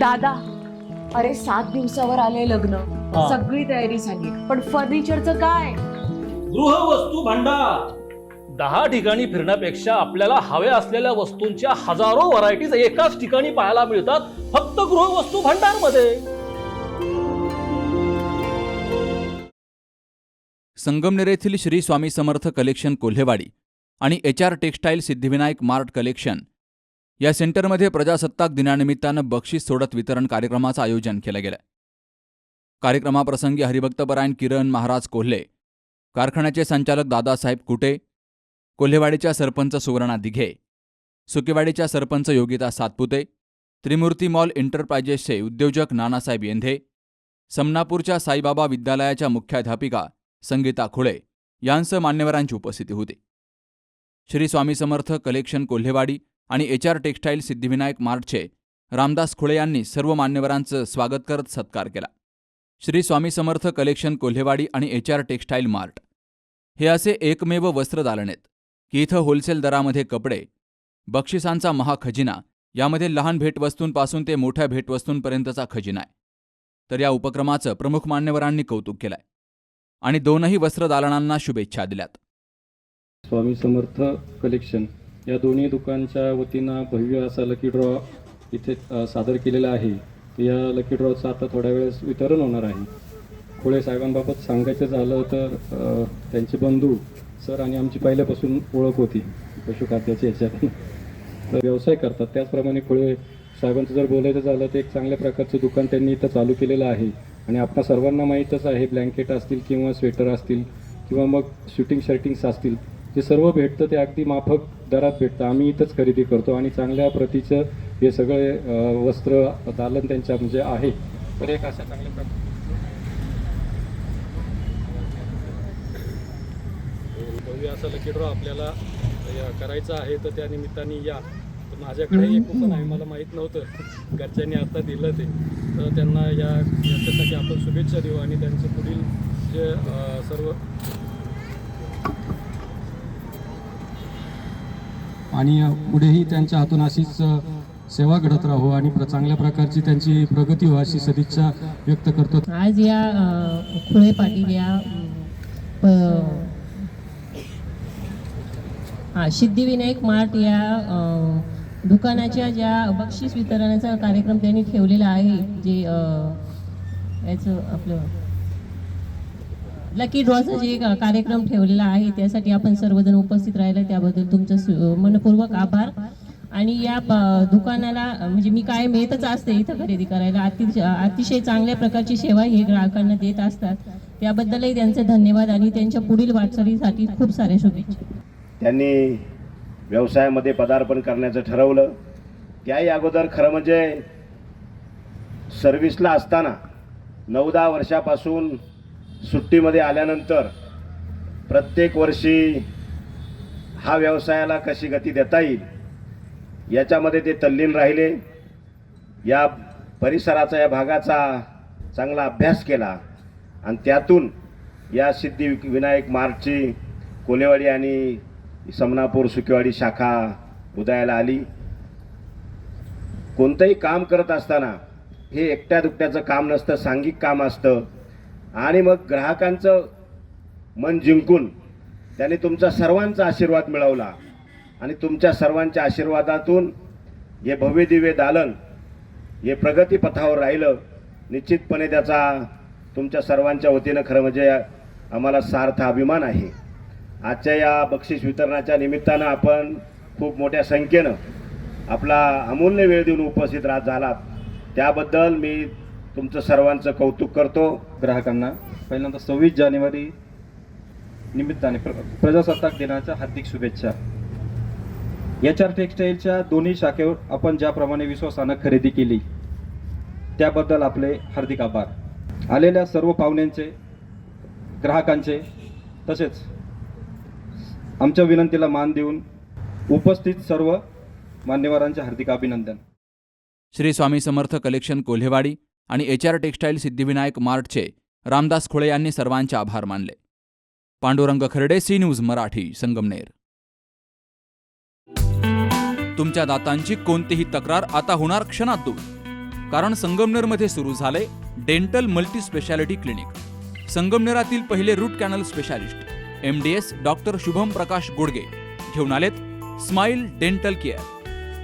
दादा अरे सात दिवसावर आले लग्न. हा. सगळी तयारी झाली. पण फर्निचरचं काय? गृहवस्तू भांडार. दहा ठिकाणी फिरण्यापेक्षा आपल्याला हव्या असलेल्या वस्तूंच्या हजारो व्हरायटीज एकाच ठिकाणी पाहायला मिळतात फक्त गृहवस्तू भांडारमध्ये संगमनेर येथील श्री स्वामी समर्थ कलेक्शन कोल्हेवाडी आणि H R textile Siddhivinayak mart collection या सेंटरमध्ये प्रजासत्ताक दिनानिमित्तानं बक्षीस सोडत वितरण कार्यक्रमाचं आयोजन केलं गेलं. कार्यक्रमाप्रसंगी हरिभक्तपरायण किरण महाराज कोल्हे कारखान्याचे संचालक दादासाहेब कुटे कोल्हेवाडीच्या सरपंच सुवर्णा दिघे सुकेवाडीच्या सरपंच योगिता सातपुते त्रिमूर्ती मॉल एंटरप्राइजेसचे उद्योजक नानासाहेब येंधे समनापूरच्या साईबाबा विद्यालयाच्या मुख्याध्यापिका संगीता खुळे यांसह मान्यवरांची उपस्थिती होती. श्री स्वामी समर्थ कलेक्शन कोल्हेवाडी आणि एच आर टेक्स्टाईल सिद्धिविनायक मार्टचे रामदास खुळे यांनी सर्व मान्यवरांचं स्वागत करत सत्कार केला. श्री स्वामी समर्थ कलेक्शन कोल्हेवाडी आणि एच आर टेक्स्टाईल मार्ट. हे असे एकमेव वस्त्र दालन आहेत की इथं होलसेल दरामध्ये कपडे बक्षिसांचा महाखजिना यामध्ये लहान भेटवस्तूंपासून ते मोठ्या भेटवस्तूंपर्यंतचा खजिना आहे. तर या उपक्रमाचं प्रमुख मान्यवरांनी कौतुक केलंय. आणि दोनही वस्त्रदालनांना शुभेच्छा दिल्यात. स्वामी समर्थ कलेक्शन. या दोन्ही दुकानच्या वतीनं भव्य असा लकी ड्रॉ इथे सादर केलेला आहे. तर या लकी ड्रॉचं आता थोड्या वेळेस वितरण होणार आहे. खोळे साहेबांबाबत सांगायचं झालं तर त्यांचे बंधू सर आणि आमची पहिल्यापासून ओळख होती पशुखाद्याची याच्यात. तर व्यवसाय करतात. त्याचप्रमाणे खोळे साहेबांचं जर बोलायचं झालं तर एक चांगल्या प्रकारचं दुकान त्यांनी इथं चालू केलेलं आहे. आणि आपणा सर्वांना माहीतच आहे ब्लँकेट असतील किंवा स्वेटर असतील किंवा मग शूटिंग शर्टिंग्स असतील जे सर्व भेटतं ते अगदी माफक दरात भेटतं. आम्ही इथंच खरेदी करतो आणि चांगल्या प्रतीचं हे सगळे वस्त्र दालन त्यांच्या म्हणजे आहे. तर एक अशा चांगल्या प्रकारे. भव्य असा लकी ड्रॉ आपल्याला या करायचा आहे तर त्या निमित्ताने या. तर माझ्याकडे एक कुपन आहे मला माहीत नव्हतं. घरच्यांनी आता दिलं ते. तर त्यांना या याच्यासाठी आपण शुभेच्छा देऊ आणि त्यांचं पुढील जे सर्व आणि पुढेही त्यांच्या हातून अशीच सेवा घडत राहो आणि चांगल्या प्रकारची त्यांची प्रगती हो अशी सदिच्छा व्यक्त करतो. आज या अ, खुळे पाटील या प- सिद्धिविनायक मार्ट या दुकानाच्या ज्या बक्षीस वितरणाचा कार्यक्रम त्यांनी ठेवलेला आहे जे याचं आपलं लकी ड्रॉचा जे कार्यक्रम ठेवलेला आहे त्यासाठी आपण सर्वजण उपस्थित राहिला. त्याबद्दल तुमचं मनपूर्वक आभार. आणि या दुकानाला म्हणजे मी कायम येतच असते इथं खरेदी करायला. अतिशय अतिशय चांगल्या प्रकारची सेवा हे ग्राहकांना देत असतात. त्याबद्दलही त्यांचे धन्यवाद आणि त्यांच्या पुढील वाटचालीसाठी खूप साऱ्या शुभेच्छा. त्यांनी व्यवसायामध्ये पदार्पण करण्याचं ठरवलं. त्याही अगोदर खरं म्हणजे सर्व्हिसला असताना नऊ दहा वर्षापासून सुट्टीमध्ये आल्यानंतर प्रत्येक वर्षी हा व्यवसायाला कशी गती देता येईल याच्यामध्ये ते तल्लीन राहिले. या परिसराचा या भागाचा चांगला अभ्यास केला आणि त्यातून या सिद्धी विनायक मार्टची कोलेवाडी आणि समनापूर सुकेवाडी शाखा उदयाला आली. कोणतंही काम करत असताना हे एकट्या दुकट्याचं काम नसतं सांघिक काम असतं. आणि मग ग्राहकांचं मन जिंकून त्याने तुमचा सर्वांचा आशीर्वाद मिळवला. आणि तुमच्या सर्वांच्या आशीर्वादातून हे भव्य दिव्य दालन हे प्रगतीपथावर राहिलं. निश्चितपणे त्याचा तुमच्या सर्वांच्या वतीनं खरं म्हणजे आम्हाला सार्थ अभिमान आहे. आजच्या या बक्षीस वितरणाच्या निमित्तानं आपण खूप मोठ्या संख्येनं आपला अमूल्य वेळ देऊन उपस्थित राहत झालात. त्याबद्दल मी तुमचं सर्वांचं कौतुक करतो ग्राहकांना. पहिल्यांदा सव्वीस जानेवारी निमित्ताने प्र प्रजासत्ताक दिनाच्या हार्दिक शुभेच्छा. एच आर टेक्स्टाईलच्या दोन्ही शाखेवर आपण ज्याप्रमाणे विश्वासानं खरेदी केली त्याबद्दल आपले हार्दिक आभार. आलेल्या सर्व पाहुण्यांचे ग्राहकांचे तसेच आमच्या विनंतीला मान देऊन उपस्थित सर्व मान्यवरांचे हार्दिक अभिनंदन. श्री स्वामी समर्थ कलेक्शन कोल्हेवाडी आणि एच आर टेक्स्टाईल सिद्धिविनायक मार्टचे रामदास खुळे यांनी सर्वांचे आभार मानले. Pandurang Kharde C news Marathi Sangamner. तुमच्या दातांची कोणतीही तक्रार आता होणार क्षणात दूर. कारण संगमनेरमध्ये सुरू झाले डेंटल मल्टी स्पेशालिटी क्लिनिक. संगमनेरातील पहिले root canal specialist M D S doctor Shubham Prakash Godge घेऊन आलेत स्माइल डेंटल केअर.